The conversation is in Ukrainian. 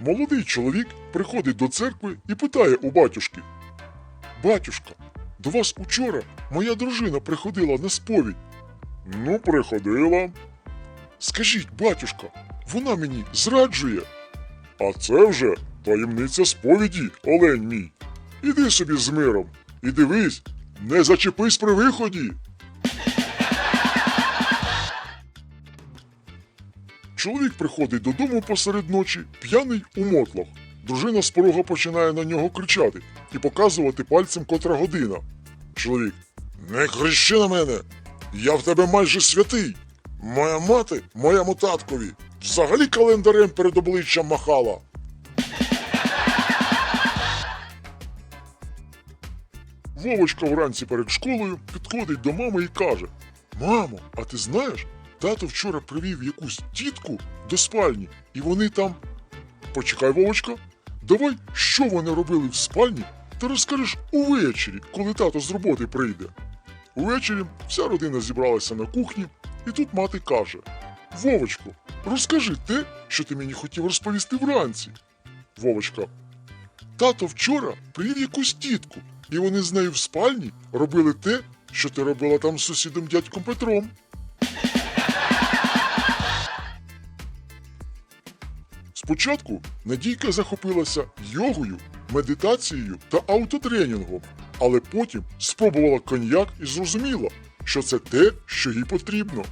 Молодий чоловік приходить до церкви і питає у батюшки. Батюшка, до вас учора моя дружина приходила на сповідь. Ну, приходила. Скажіть, батюшка, вона мені зраджує. А це вже таємниця сповіді, олень мій. Іди собі з миром і дивись, не зачепись при виході. Чоловік приходить додому посеред ночі, п'яний у мотлах. Дружина з порога починає на нього кричати і показувати пальцем котра година. Чоловік. Не кричи на мене! Я в тебе майже святий. Моя мати моєму таткові взагалі календарем перед обличчям махала. Вовочка вранці перед школою підходить до мами і каже: Мамо, а ти знаєш, тато вчора привів якусь тітку до спальні, і вони там. Почекай, Вовочка, давай, що вони робили в спальні, ти розкажеш увечері, коли тато з роботи прийде. Увечері вся родина зібралася на кухні, і тут мати каже: Вовочко, розкажи те, що ти мені хотів розповісти вранці. Вовочка. Тато вчора привів якусь тітку, і вони з нею в спальні робили те, що ти робила там з сусідом дядьком Петром. Спочатку Надійка захопилася йогою, медитацією та аутотренінгом, але потім спробувала коньяк і зрозуміла, що це те, що їй потрібно.